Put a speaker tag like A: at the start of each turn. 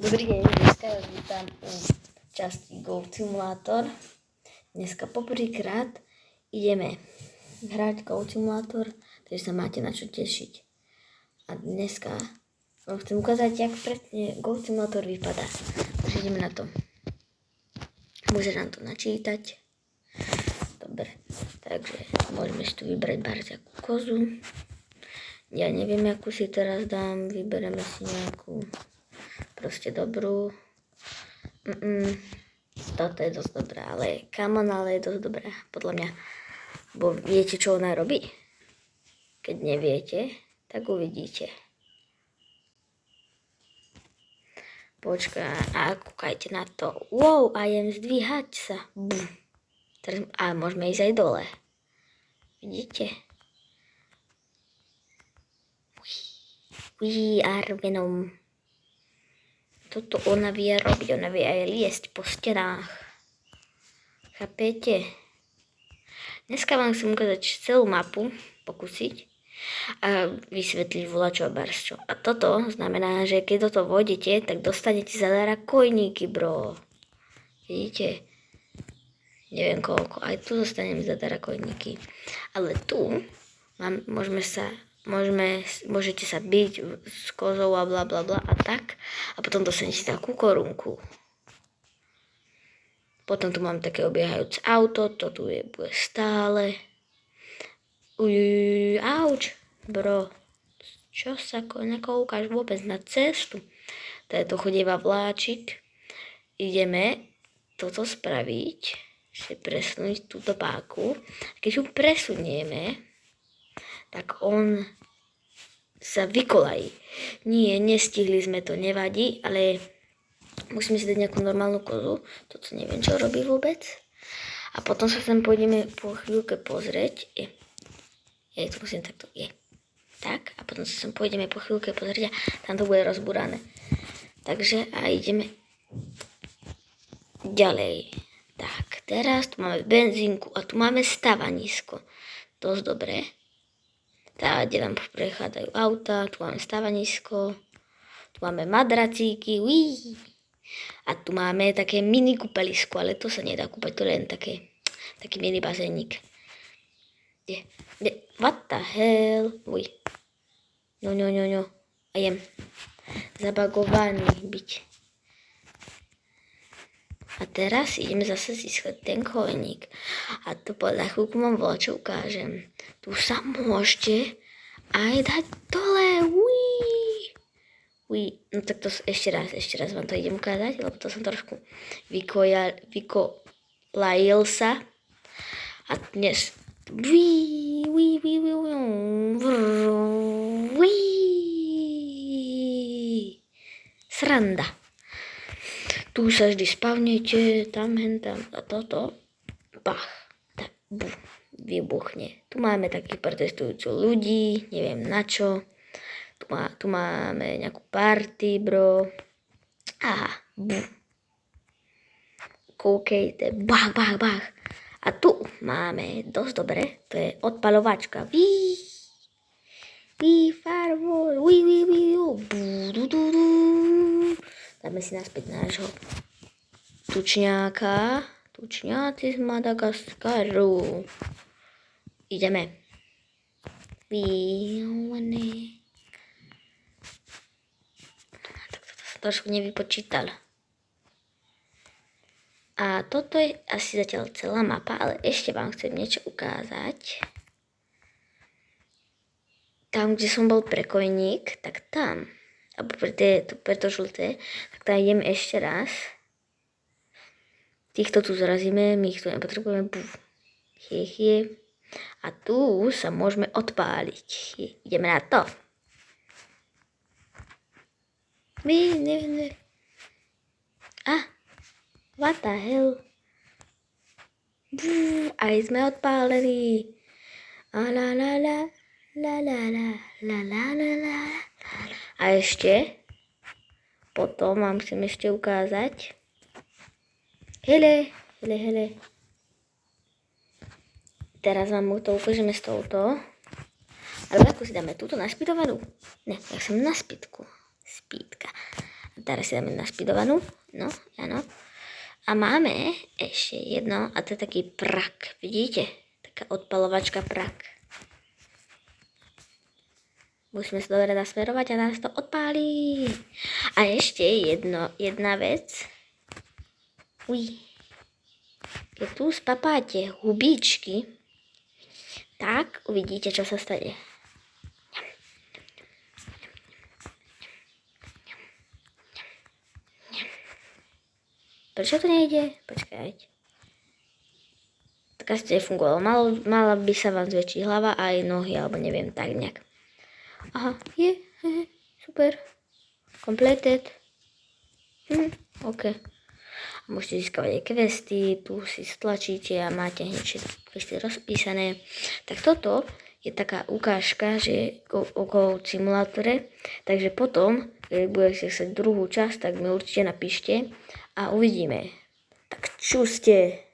A: Dobrý deň, dneska vás vítam u časti Goat Simulator. Dneska poprvýkrát ideme hrať Goat Simulator, takže sa máte na čo tešiť. A dneska vám chcem ukázať, jak presne Goat Simulator vypadá. Takže ideme na to. Môže nám to načítať. Dobre, takže môžeme si tu vybrať barziakú kozu. Ja neviem, akú si teraz dám, vybereme si nejakú proste dobrú. Mm-mm. Toto je dosť dobré, ale Kamon ale je dosť dobré, podľa mňa. Bo viete, čo ona robí? Keď neviete, tak uvidíte. Počka, a kúkajte na to. Wow, a jem zdvíhať sa. Bum. Teraz, a môžeme ísť aj dole. Vidíte? We are Venom. Toto ona vie robiť, ona vie aj liesť po stenách. Chápete? Dneska vám chcem ukázať celú mapu, pokúsiť a vysvetliť volačo a barsčo. A toto znamená, že keď do toho vodíte, tak dostanete zadára kojníky, bro. Vidíte? Neviem koľko. Aj tu dostanem zadára kojníky. Ale tu mám, môžeme sa môžeme, môžete sa byť s kozou a bla bla bla a tak. A potom dostanete takú korunku. Potom tu mám také obiehajúce auto, to tu je, bude stále. Uj, auč, bro. Čo sa nekoukáš vôbec na cestu? To je to chodieva vláčik. Ideme toto spraviť, si presunúť túto páku. Keď ju presunieme, tak on sa vykolají. Nie, nestihli sme to, nevadí, ale musíme si dať nejakú normálnu kozu. Toto neviem, čo robí vôbec. A potom sa sem pôjdeme po chvíľke pozrieť. Je. Ja to musím takto. Je. Tak. A potom sa sem pôjdeme po chvíľke pozrieť a tam to bude rozbúrané. Takže a ideme ďalej. Tak, teraz tu máme benzínku a tu máme stavanisko. Dosť dobré. Tá, kde nám prechádzajú auta, tu máme stavanisko, tu máme madracíky, uí. A tu máme také mini kúpelisko, ale to sa nedá kúpať, to je len také, taký mini bazénik. Kde, kde, what the hell, uj. No, no, no, no, a jem zabagovaný byť. A teraz ideme zase získať ten kojeník. A to za chvíľku vám čo ukážem. Tu sa môžete aj dať dole. Uí. Uí. No tak to ešte raz, ešte raz vám to idem ukázať, lebo to som trošku vykojal, vykolajil sa. A dnes Uí, uí, uí, uí, uí. Sranda tu sa vždy spavnete, tam, hen, tam a toto, bach, tak buf, vybuchne. Tu máme takých protestujúcich ľudí, neviem na čo. Tu, má, tu máme nejakú party, bro. Aha, buf. Koukejte, bach, bach, bach. A tu máme dosť dobre, to je odpalovačka. Ví, ví, fireball, ví, ví, ví, ví, du, du, du. Dáme si naspäť nášho tučňáka. Tučňáci z Madagaskaru. Ideme. Výhovený. Tak toto som trošku nevypočítal. A toto je asi zatiaľ celá mapa, ale ešte vám chcem niečo ukázať. Tam, kde som bol prekojník, tak tam alebo pre, pre to žlté, tak tam ideme ešte raz. Týchto tu zrazíme, my ich tu nepotrebujeme. Buf. Chie, chie. A tu sa môžeme odpáliť. Ideme na to. My, ne, ne. A, what the hell? Buf, aj sme odpálení. A la la la, la la la, la la la la. A ešte, potom vám chcem ešte ukázať. Hele, hele, hele. Teraz vám to ukážeme s touto. Ale ako si dáme túto naspidovanú? Ne, ja som na spitku. Spítka. A teraz si dáme našpidovanú. No, áno. A máme ešte jedno, a to je taký prak, vidíte? Taká odpalovačka prak. Musíme sa dobre nasmerovať a nás to odpálí. A ešte jedno, jedna vec. Uj. Keď tu spapáte hubíčky, tak uvidíte, čo sa stane. Prečo to nejde? Počkajte. To nefungovalo. Malo, mala by sa vám zväčšiť hlava aj nohy, alebo neviem, tak nejak. Aha, je, hehe, super. Completed. Hm, OK. A môžete získavať aj questy, tu si stlačíte a máte hneď všetky questy rozpísané. Tak toto je taká ukážka, že je o, o Goat simulátore. Takže potom, keď budete chcieť druhú časť, tak mi určite napíšte a uvidíme. Tak čuste.